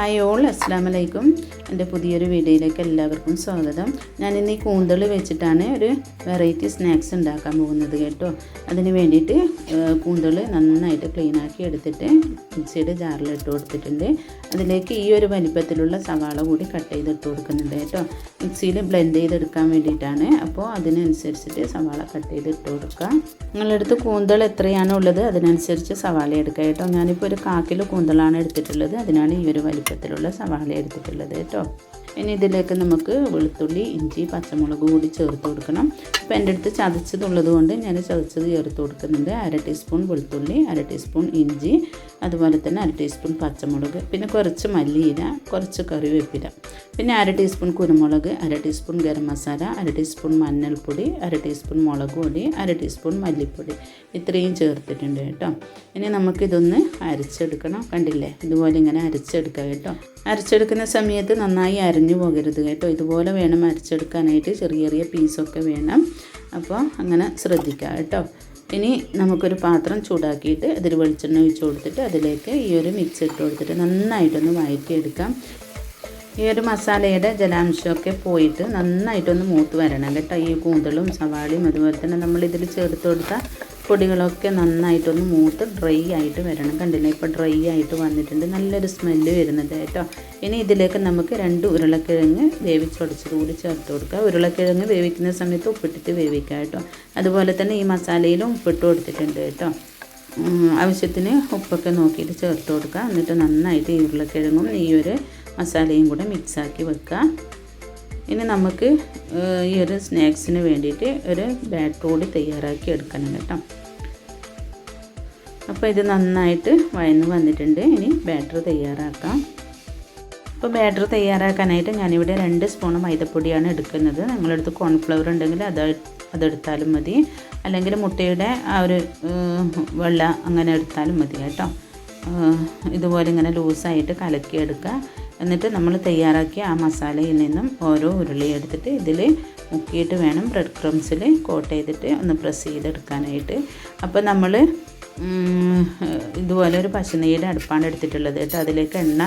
Hi all അസ്സാം വലൈക്കും എന്റെ പുതിയൊരു വീഡിയോയിലേക്ക് എല്ലാവർക്കും സ്വാഗതം. ഞാൻ ഇന്ന് ഈ കൂന്തൾ വെച്ചിട്ടാണ് ഒരു വെറൈറ്റി സ്നാക്സ് ഉണ്ടാക്കാൻ പോകുന്നത് കേട്ടോ. അതിന് വേണ്ടിയിട്ട് കൂന്തൾ നന്നായിട്ട് ക്ലീൻ ആക്കി എടുത്തിട്ട് മിക്സിയുടെ ജാറിൽ ഇട്ട് കൊടുത്തിട്ടുണ്ട്. അതിലേക്ക് ഈ ഒരു വലിപ്പത്തിലുള്ള സവാള കൂടി കട്ട് ചെയ്തിട്ട് കൊടുക്കുന്നുണ്ട് കേട്ടോ. മിക്സിയിൽ ബ്ലെൻഡ് ചെയ്തെടുക്കാൻ വേണ്ടിയിട്ടാണ്. അപ്പോൾ അതിനനുസരിച്ചിട്ട് സവാള കട്ട് ചെയ്ത് ഇട്ട് കൊടുക്കാം നിങ്ങളുടെ അടുത്ത് കൂന്തൽ എത്രയാണോ ഉള്ളത് അതിനനുസരിച്ച് സവാള എടുക്കുക കേട്ടോ. ഞാനിപ്പോൾ ഒരു കാക്കിൽ കൂന്തളാണ് എടുത്തിട്ടുള്ളത്. അതിനാണ് ഈ ഒരു വലിപ്പത്തിലുള്ള സവാള എടുത്തിട്ടുള്ളത് കേട്ടോ. ഇനി ഇതിലേക്ക് നമുക്ക് വെളുത്തുള്ളി ഇഞ്ചി പച്ചമുളക് കൂടി ചേർത്ത് കൊടുക്കണം. അപ്പോൾ എന്റെ അടുത്ത് ചതച്ചതുള്ളത് കൊണ്ട് ഞാൻ ചതച്ചത് ചേർത്ത് കൊടുക്കുന്നുണ്ട്. അര ടീസ്പൂൺ വെളുത്തുള്ളി അര ടീസ്പൂൺ ഇഞ്ചി അതുപോലെ തന്നെ അര ടീസ്പൂൺ പച്ചമുളക് പിന്നെ കുറച്ച് മല്ലിയില കുറച്ച് കറിവേപ്പില പിന്നെ അര ടീസ്പൂൺ കുരുമുളക് അര ടീസ്പൂൺ ഗരം മസാല അര ടീസ്പൂൺ മഞ്ഞൾപ്പൊടി അര ടീസ്പൂൺ മുളക് പൊടി അര ടീസ്പൂൺ മല്ലിപ്പൊടി. ഇത്രയും ചേർത്തിട്ടുണ്ട് കേട്ടോ. ഇനി നമുക്കിതൊന്ന് അരച്ചെടുക്കണം. കണ്ടില്ലേ? ഇതുപോലെ ഇങ്ങനെ അരച്ചെടുക്കാം കേട്ടോ. അരച്ചെടുക്കുന്ന സമയത്ത് നന്നായി അരഞ്ഞു പോകരുത് കേട്ടോ. ഇതുപോലെ വേണം അരച്ചെടുക്കാനായിട്ട്. ചെറിയ ചെറിയ പീസൊക്കെ വേണം. അപ്പോൾ അങ്ങനെ ശ്രദ്ധിക്കുക കേട്ടോ. ഇനി നമുക്കൊരു പാത്രം ചൂടാക്കിയിട്ട് അതിൽ വെളിച്ചെണ്ണ ഒഴിച്ച് കൊടുത്തിട്ട് അതിലേക്ക് ഈ ഒരു മിക്സ് ഇട്ട് കൊടുത്തിട്ട് നന്നായിട്ടൊന്ന് വഴറ്റിയെടുക്കാം. ഈ ഒരു മസാലയുടെ ജലാംശമൊക്കെ പോയിട്ട് നന്നായിട്ടൊന്ന് മൂത്ത് വരണം കേട്ടോ. ഈ കൂന്തളും സവാളയും അതുപോലെ തന്നെ നമ്മൾ ചേർത്ത് കൊടുത്ത പൊടികളൊക്കെ നന്നായിട്ടൊന്ന് മൂത്ത് ഡ്രൈ ആയിട്ട് വരണം. കണ്ടില്ലേ? ഇപ്പോൾ ഡ്രൈ ആയിട്ട് വന്നിട്ടുണ്ട്. നല്ലൊരു സ്മെല്ല് വരുന്നുണ്ട് കേട്ടോ. ഇനി ഇതിലേക്ക് നമുക്ക് രണ്ട് ഉരുളക്കിഴങ്ങ് വേവിച്ചുടച്ചത് കൂടി ചേർത്ത് കൊടുക്കുക ഉരുളക്കിഴങ്ങ് വേവിക്കുന്ന സമയത്ത് ഉപ്പിട്ടിട്ട് വേവിക്കുക കേട്ടോ. അതുപോലെ തന്നെ ഈ മസാലയിലും ഉപ്പിട്ട് കൊടുത്തിട്ടുണ്ട് കേട്ടോ. ആവശ്യത്തിന് ഉപ്പൊക്കെ നോക്കിയിട്ട് ചേർത്ത് കൊടുക്കുക എന്നിട്ട് നന്നായിട്ട് ഈ ഉരുളക്കിഴങ്ങും ഈ ഒരു മസാലയും കൂടെ മിക്സാക്കി വെക്കുക ഇനി നമുക്ക് ഈ ഒരു സ്നാക്സിന് വേണ്ടിയിട്ട് ഒരു ബാറ്റർ കൂടി തയ്യാറാക്കി എടുക്കണം കേട്ടോ. അപ്പോൾ ഇത് നന്നായിട്ട് വയന്ന് വന്നിട്ടുണ്ട്. ഇനി ബാറ്റർ തയ്യാറാക്കാം. അപ്പോൾ ബാറ്റർ തയ്യാറാക്കാനായിട്ട് ഞാനിവിടെ രണ്ട് സ്പൂൺ മൈദപ്പൊടിയാണ് എടുക്കുന്നത്. നിങ്ങളടുത്ത് കോൺഫ്ലവർ ഉണ്ടെങ്കിൽ അത് അതെടുത്താലും മതി. അല്ലെങ്കിൽ മുട്ടയുടെ ആ ഒരു വെള്ള അങ്ങനെ എടുത്താലും മതി കേട്ടോ. ഇതുപോലെ ഇങ്ങനെ ലൂസായിട്ട് കലക്കിയെടുക്കുക. എന്നിട്ട് നമ്മൾ തയ്യാറാക്കിയ ആ മസാലയിൽ നിന്നും ഓരോ ഉരുളി എടുത്തിട്ട് ഇതിൽ മുക്കിയിട്ട് വേണം ബ്രെഡ് ക്രംസിൽ കോട്ട് ചെയ്തിട്ട് ഒന്ന് പ്രസ് ചെയ്തെടുക്കാനായിട്ട്. അപ്പോൾ നമ്മൾ ഇതുപോലെ ഒരു പശുനെയ്യുടെ അടുപ്പാണ് എടുത്തിട്ടുള്ളത് കേട്ടോ. അതിലേക്ക് എണ്ണ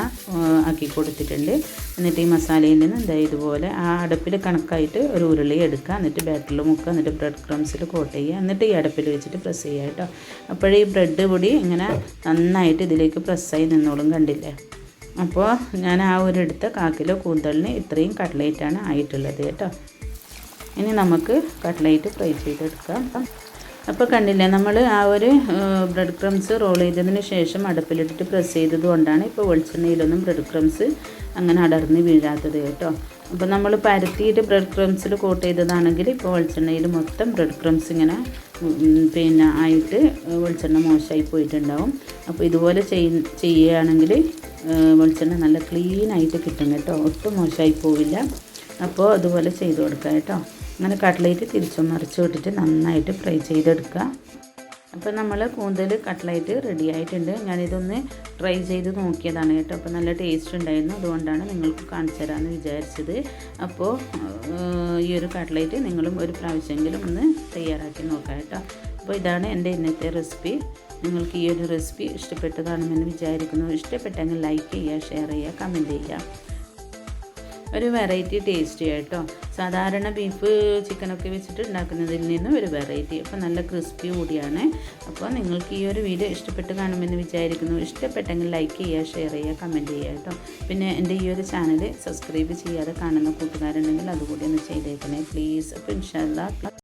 ആക്കി കൊടുത്തിട്ടുണ്ട്. എന്നിട്ട് ഈ മസാലയിൽ നിന്ന് എന്താ ഇതുപോലെ ആ അടുപ്പിൽ കണക്കായിട്ട് ഒരു ഉരുളി എടുക്കുക. എന്നിട്ട് ബാറ്ററിൽ മുക്കുക. എന്നിട്ട് ബ്രെഡ് ക്രംസിൽ കോട്ട് ചെയ്യുക. എന്നിട്ട് ഈ അടുപ്പിൽ വെച്ചിട്ട് പ്രസ് ചെയ്യുക കേട്ടോ. അപ്പോഴേ ഈ ബ്രെഡ് പൊടി ഇങ്ങനെ നന്നായിട്ട് ഇതിലേക്ക് പ്രസ്സായി നിന്നോളും കണ്ടില്ലേ? അപ്പോൾ ഞാൻ ആ ഒരു എടുത്ത കാക്കിലോ കൂന്തലിന് ഇത്രയും കട്ട്ലേറ്റാണ് ആയിട്ടുള്ളത് കേട്ടോ. ഇനി നമുക്ക് കട്ട്ലേറ്റ് ഫ്രൈ ചെയ്തെടുക്കാം. അപ്പോൾ കണ്ടില്ലേ നമ്മൾ ആ ഒരു ബ്രെഡ് ക്രംസ് റോൾ ചെയ്തതിന് ശേഷം അടുപ്പിലിട്ടിട്ട് പ്രസ് ചെയ്തത് കൊണ്ടാണ് ഇപ്പോൾ വെളിച്ചെണ്ണയിലൊന്നും ബ്രെഡ് ക്രംസ് അങ്ങനെ അടർന്ന് വീഴാത്തത് കേട്ടോ. അപ്പോൾ നമ്മൾ പരത്തിയിട്ട് ബ്രെഡ് ക്രംസിൽ കോട്ട് ചെയ്തതാണെങ്കിൽ ഇപ്പോൾ വെളിച്ചെണ്ണയിൽ മൊത്തം ബ്രെഡ് ക്രംസ് ഇങ്ങനെ പിന്നെ ആയിട്ട് വെളിച്ചെണ്ണ മോശമായി പോയിട്ടുണ്ടാവും. അപ്പോൾ ഇതുപോലെ ചെയ് ചെയ്യുകയാണെങ്കിൽ വെളിച്ചെണ്ണ നല്ല ക്ലീനായിട്ട് കിട്ടും കേട്ടോ. ഒട്ടും മോശമായി പോവില്ല. അപ്പോൾ അതുപോലെ ചെയ്ത് കൊടുക്കാം കേട്ടോ. അങ്ങനെ കട്ട്ലേറ്റ് തിരിച്ചും മറിച്ചു വിട്ടിട്ട് നന്നായിട്ട് ഫ്രൈ ചെയ്തെടുക്കുക. അപ്പോൾ നമ്മൾ കൂന്തൽ കട്ട്ലേറ്റ് റെഡി ആയിട്ടുണ്ട്. ഞാനിതൊന്ന് ട്രൈ ചെയ്ത് നോക്കിയതാണ് കേട്ടോ. അപ്പോൾ നല്ല ടേസ്റ്റ് ഉണ്ടായിരുന്നു. അതുകൊണ്ടാണ് നിങ്ങൾക്ക് കാണിച്ചു തരാമെന്ന് വിചാരിച്ചത്. അപ്പോൾ ഈ ഒരു കട്ട്ലേറ്റ് നിങ്ങളും ഒരു പ്രാവശ്യമെങ്കിലും ഒന്ന് തയ്യാറാക്കി നോക്കാം കേട്ടോ. അപ്പോൾ ഇതാണ് എന്റെ ഇന്നത്തെ റെസിപ്പി നിങ്ങൾക്ക് ഈ ഒരു റെസിപ്പി ഇഷ്ടപ്പെട്ടതാണെന്ന് വിചാരിക്കുന്നു. ഇഷ്ടപ്പെട്ടെങ്കിൽ ലൈക്ക് ചെയ്യുക ഷെയർ ചെയ്യുക കമന്റ് ചെയ്യുക. ഒരു വെറൈറ്റി ടേസ്റ്റി ആയിട്ടോ. സാധാരണ ബീഫ് ചിക്കനൊക്കെ വെച്ചിട്ട് ഉണ്ടാക്കുന്നതിൽ നിന്നും ഒരു വെറൈറ്റി അപ്പോൾ നല്ല ക്രിസ്പി കൂടിയാണ്. അപ്പോൾ നിങ്ങൾക്ക് ഈ ഒരു വീഡിയോ ഇഷ്ടപ്പെട്ട് കാണുമെന്ന് വിചാരിക്കുന്നു. ഇഷ്ടപ്പെട്ടെങ്കിൽ ലൈക്ക് ചെയ്യുക ഷെയർ ചെയ്യുക കമന്റ് ചെയ്യുക കേട്ടോ. പിന്നെ എന്റെ ഈ ഒരു ചാനൽ സബ്സ്ക്രൈബ് ചെയ്യാതെ കാണുന്ന കൂട്ടുകാരുണ്ടെങ്കിൽ അതുകൂടി ഒന്ന് ചെയ്തേക്കണേ. പ്ലീസ് അപ്പോൾ ഇൻഷാല്ല